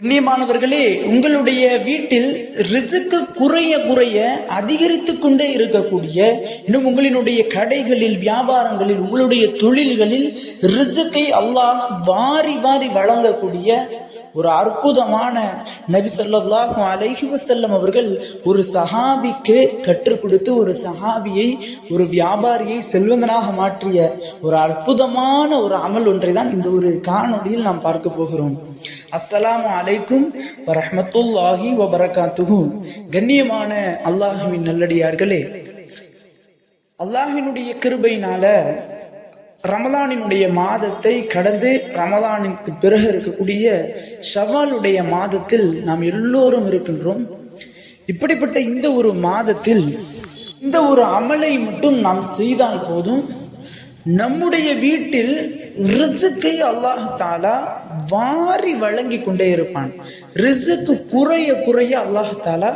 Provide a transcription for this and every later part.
கண்ணியமானவர்களே உங்களுடைய வீட்டில் ரிசுக்கு குறைய குறைய அதிகரித்து கொண்டே இருக்கக்கூடிய இன்னும் உங்களினுடைய கடைகளில் வியாபாரங்களில் உங்களுடைய தொழில்களில் ரிசுக்கை அல்லாஹ் வாரி வாரி வழங்கக்கூடிய ஒரு அற்புதமான நபி சொல்லாஹும் அலைஹி வசல்லம் அவர்கள் ஒரு சஹாபிக்கு கற்றுக் கொடுத்து ஒரு சஹாபியை ஒரு வியாபாரியை செல்வந்தனாக மாற்றிய ஒரு அற்புதமான ஒரு அமல் ஒன்றை தான் இந்த ஒரு காணொளியில் நாம் பார்க்க போகிறோம். அஸ்ஸலாமு அலைக்கும் வரமத்துல்லாஹி வபரகாத்துஹு. கண்ணியமான அல்லாஹுவின் நல்லடியார்களே அல்லாஹினுடைய கிருபையினால ரமலானினுடைய மாதத்தை கடந்து ரமலானிற்கு பிறகு இருக்கக்கூடிய ஷவாலுடைய மாதத்தில் நாம் எல்லோரும் இருக்கின்றோம். இப்படிப்பட்ட இந்த ஒரு மாதத்தில் இந்த ஒரு அமலை மட்டும் நாம் செய்தால் போதும். நம்முடைய வீட்டில் ரிசுக்கை அல்லாஹ் தாலா வாரி வழங்கி கொண்டே இருப்பான். ரிசுக்கு குறைய குறைய அல்லாஹ் தாலா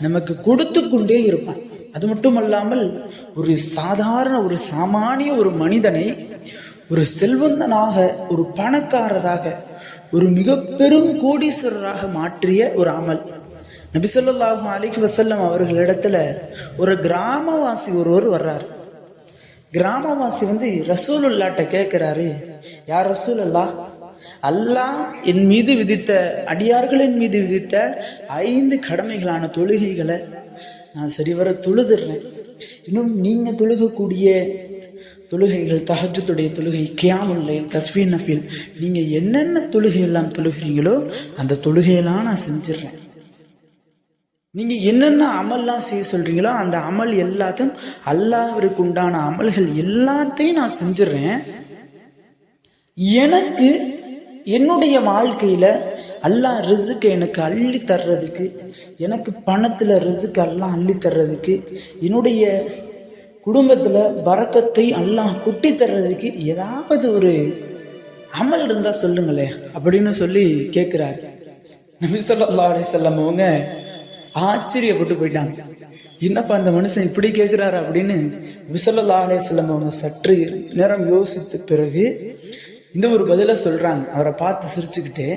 நமக்கு கொடுத்து கொண்டே இருப்பான். அது மட்டுமல்லாமல் ஒரு சாதாரண ஒரு சாமானிய ஒரு மனிதனை ஒரு செல்வந்தனாக ஒரு பணக்காரராக ஒரு மிக பெரும் கோடீஸ்வரராக மாற்றிய ஒரு அமல். நபிசல்லாஹு அலிக் வசல்லம் அவர்களிடத்துல ஒரு கிராமவாசி ஒருவர் வர்றாரு. கிராமவாசி வந்து ரசூலுல்லாட்ட கேட்கிறாரு யார் ரசூல் அல்லா அல்லாஹ் என் மீது விதித்த அடியார்களின் மீது விதித்த ஐந்து கடமைகளான தொழுகைகளை நான் சரிவர தொழுதுறேன். இன்னும் நீங்க தொழுகக்கூடிய தொழுகைகள் தஹஜத்துடைய தொழுகை கியாமுல்லை தஸ்வீன் நஃபீல் நீங்க என்னென்ன தொழுகை எல்லாம் தொழுகிறீங்களோ அந்த தொழுகையெல்லாம் நான் செஞ்சிடுறேன் நீங்கள் என்னென்ன அமல்லாம் செய்ய சொல்கிறீங்களோ அந்த அமல் எல்லாத்தையும் அல்லாவிற்கு உண்டான அமல்கள் எல்லாத்தையும் நான் செஞ்சிடுறேன். எனக்கு என்னுடைய வாழ்க்கையில் அல்லாஹ் ரிசுக்கு எனக்கு அள்ளி தர்றதுக்கு எனக்கு பணத்தில் ரிசுக்கு எல்லாம் அள்ளி தர்றதுக்கு என்னுடைய குடும்பத்தில் வரக்கத்தை அல்லாஹ் கொட்டி தர்றதுக்கு ஏதாவது ஒரு அமல் இருந்தால் சொல்லுங்களேன் அப்படின்னு சொல்லி கேட்குறாரு நபி ஸல்லல்லாஹு அலைஹி செல்லம் அவங்க ஆச்சரியப்பட்டு போயிட்டாங்க. என்னப்பா அந்த மனுஷன் இப்படி கேட்கிறாரு அப்படின்னு விசல்லா செல்லம் அவங்க சற்று நேரம் யோசித்த பிறகு இந்த ஒரு பதில சொல்றாங்க. அவரை பார்த்து சிரிச்சுக்கிட்டு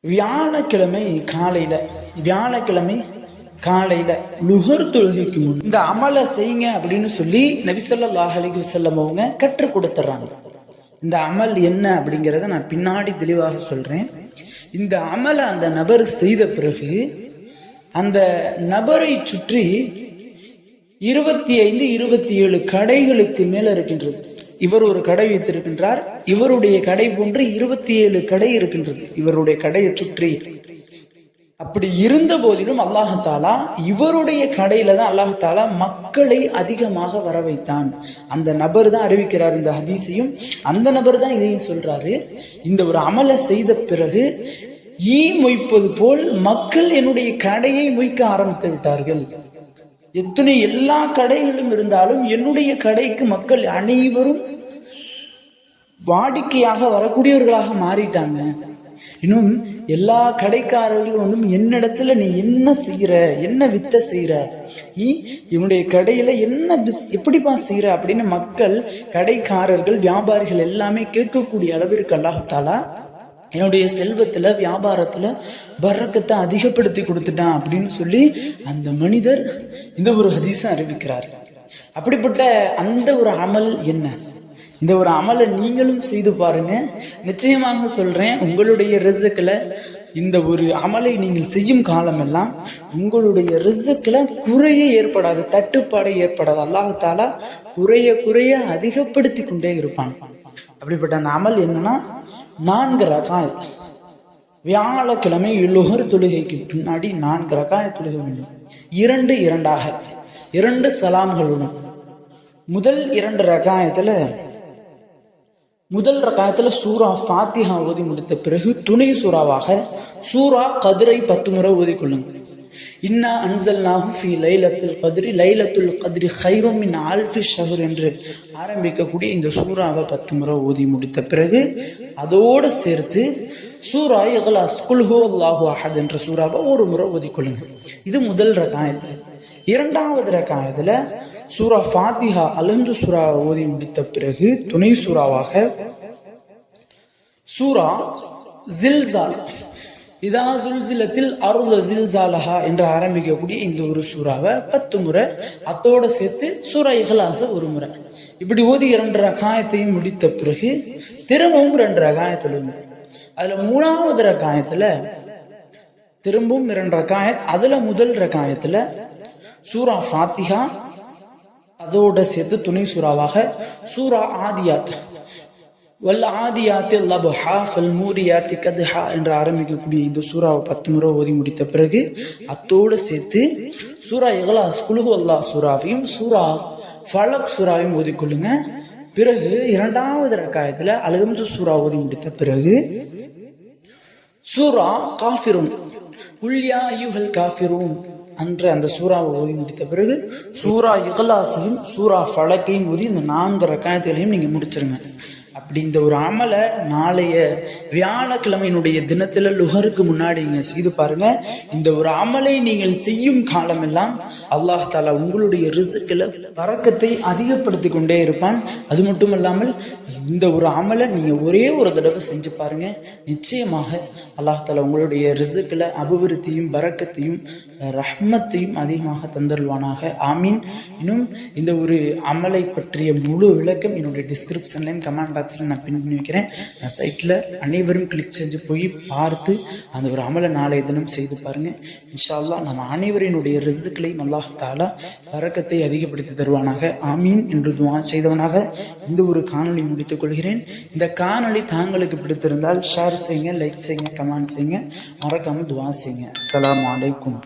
வியாழக்கிழமை காலையில வியாழக்கிழமை காலையில லுகர் தொழுகைக்கு முன் இந்த அமலை செய்யுங்க அப்படின்னு சொல்லி நபிசல்லா அலிகு செல்லம் அவங்க கற்றுக் கொடுத்துட்றாங்க இந்த அமல் என்ன அப்படிங்கிறத நான் பின்னாடி தெளிவாக சொல்றேன். இந்த அமலை அந்த நபர் செய்த பிறகு அந்த நபரை சுற்றி இருபத்தி ஐந்து இருபத்தி ஏழு கடைகளுக்கு மேல இருக்கின்றது. இவர் ஒரு கடை வைத்திருக்கின்றார். இவருடைய கடை போன்று இருபத்தி ஏழு கடை இருக்கின்றது. இவருடைய கடையை சுற்றி அப்படி இருந்த போதிலும் அல்லாஹாலா இவருடைய கடையில தான் அல்லாஹாலா மக்களை அதிகமாக வர வைத்தான் அந்த நபர் தான் அறிவிக்கிறார் இந்த ஹதீஸையும். அந்த நபர் தான் இதையும் சொல்றாரு. இந்த ஒரு அமலை செய்த பிறகு ஈ மொய்ப்பது போல் மக்கள் என்னுடைய கடையை மொய்க்க ஆரம்பித்து விட்டார்கள். எத்தனை எல்லா கடைகளும் இருந்தாலும் என்னுடைய கடைக்கு மக்கள் அனைவரும் வாடிக்கையாக வரக்கூடியவர்களாக மாறிட்டாங்க. இன்னும் எல்லா கடைக்காரர்களும் வந்து என்னிடத்துல நீ என்ன செய்கிற என்ன வித்த செய்கிற நீ இவனுடைய கடையில் என்ன பிஸ் எப்படிப்பா செய்கிற அப்படின்னு மக்கள் கடைக்காரர்கள் வியாபாரிகள் எல்லாமே கேட்கக்கூடிய அளவிற்கு அல்லாஹாலா என்னுடைய செல்வத்தில் வியாபாரத்தில் வரக்கத்தை அதிகப்படுத்தி கொடுத்துட்டான் அப்படின்னு சொல்லி அந்த மனிதர் இந்த ஒரு ஹதீஸை அறிவிக்கிறார். அப்படிப்பட்ட அந்த ஒரு அமல் என்ன? இந்த ஒரு அமலை நீங்களும் செய்து பாருங்க. நிச்சயமாக சொல்றேன் உங்களுடைய ரிசுக்கில் இந்த ஒரு அமலை நீங்கள் செய்யும் காலமெல்லாம் உங்களுடைய ரிசுக்கில் குறைய ஏற்படாது தட்டுப்பாடே ஏற்படாது. அல்லாஹாலா குறைய குறைய அதிகப்படுத்தி கொண்டே இருப்பான். அப்படிப்பட்ட அந்த அமல் என்னன்னா நான்கு ரகாயத். வியாழக்கிழமை லுகர் தொழுகைக்கு பின்னாடி நான்கு ரகாய தொழுகை வேண்டும். இரண்டு இரண்டாக இரண்டு சலாம்களுடன். முதல் இரண்டு ரகாயத்தில் முதல் ரகாயத்தில் சூரா ஃபாத்திஹா ஓதி முடித்த பிறகு துணை சூறாவாக சூரா கதிரை பத்து முறை ஓதிக்கொள்ளுங்கள் இன்னா அன்சல் ஃபி லைலத்துல் கதிரி லைலத்துல் கதிரி ஹைரம் மின் ஆல்ஃபி ஷஹர் என்று ஆரம்பிக்கக்கூடிய இந்த சூறாவை பத்து முறை ஓதி முடித்த பிறகு அதோடு சேர்த்து சூரா இகலாஸ் குல்ஹோ அல்லாஹு அஹத் என்ற சூறாவை ஒரு முறை ஓதிக்கொள்ளுங்கள் இது முதல் ரகாயத்தில். இரண்டாவது ரகாயத்தில் சூரா ஃபாத்திஹா அலந்து சூறாவை ஓதி முடித்த பிறகு துணை சூறாவாக சூரா ஜில்சால் இதா சுல்சிலத்தில் அருள் ஜில்சாலஹா என்று ஆரம்பிக்கக்கூடிய இந்த ஒரு சூறாவை பத்து முறை அத்தோடு சேர்த்து சூரா இஹலாச ஒரு முறை. இப்படி ஓதி இரண்டு ரகாயத்தையும் முடித்த பிறகு திரும்பவும் ரெண்டு ரகாயத் தொழுங்க அதில் மூணாவது ரகாயத்தில் திரும்பவும் இரண்டு ரகாயத் அதில் முதல் ரகாயத்தில் சூரா ஃபாத்திஹா அதோட சேர்த்து துணை சூறாவாக சூரா ஆதியாத். வல் ஆதியாத்தி லபஹா ஃபல் மூரியாத்தி கதுஹா என்று ஆரம்பிக்கக்கூடிய இந்த சூறாவை பத்து முறை ஓதி முடித்த பிறகு அத்தோடு சேர்த்து சூரா இகலாஸ் குலுகு அல்லா சூறாவையும் சூரா ஃபலக் சூறாவையும் ஓதிக்கொள்ளுங்க பிறகு இரண்டாவது ரக்காயத்தில் அலகம்து சூறா ஓதி முடித்த பிறகு சூரா காஃபிரும் குல்யா யூஹல் காஃபிரூன் அன்று அந்த சூறாவை ஓதி முடித்த பிறகு சூரா இகலாசையும் சூரா ஃபலக்கையும் ஓதி இந்த நான்கு ரக்காயத்துகளையும் நீங்க முடிச்சிருங்க. அப்படி இந்த ஒரு அமலை நாளைய வியாழக்கிழமையினுடைய தினத்துல லுகருக்கு முன்னாடி நீங்க செய்து பாருங்க. இந்த ஒரு அமலை நீங்கள் செய்யும் காலமெல்லாம் அல்லாஹ் தாலா உங்களுடைய ரிசுக்கில் வரக்கத்தை அதிகப்படுத்தி கொண்டே இருப்பான். அது மட்டும் இல்லாமல் இந்த ஒரு அமலை நீங்க ஒரே ஒரு தடவை செஞ்சு பாருங்க. நிச்சயமாக அல்லாஹ் தாலா உங்களுடைய ரிசுக்கில் அபிவிருத்தியும் பறக்கத்தையும் ரஹ்மத்தையும் அதிகமாக தந்தருவானாக ஆமீன். இன்னும் இந்த ஒரு அமலை பற்றிய முழு விளக்கம் என்னுடைய டிஸ்கிரிப்ஷன்லையும் கமெண்ட் பாக்ஸில் நான் பின் பண்ணி வைக்கிறேன். சைட்டில் அனைவரும் கிளிக் செஞ்சு போய் பார்த்து அந்த ஒரு அமலை நாளைய தினம் செய்து பாருங்கள் இன்ஷா அல்லாஹ் நம்ம அனைவரினுடைய ரிசுக்களையும் அல்லாஹ் தாலா பறக்கத்தை அதிகப்படுத்தி தருவானாக. ஆமீன் என்று துவா செய்தவனாக இந்த ஒரு காணொலி முடித்துக் கொள்கிறேன். இந்த காணொலி தாங்களுக்கு பிடித்திருந்தால் ஷேர் செய்யுங்க லைக் செய்யுங்க கமெண்ட் செய்யுங்க. மறக்காமல் துவா செய்யுங்க. அஸ்ஸலாமு அலைக்கும்.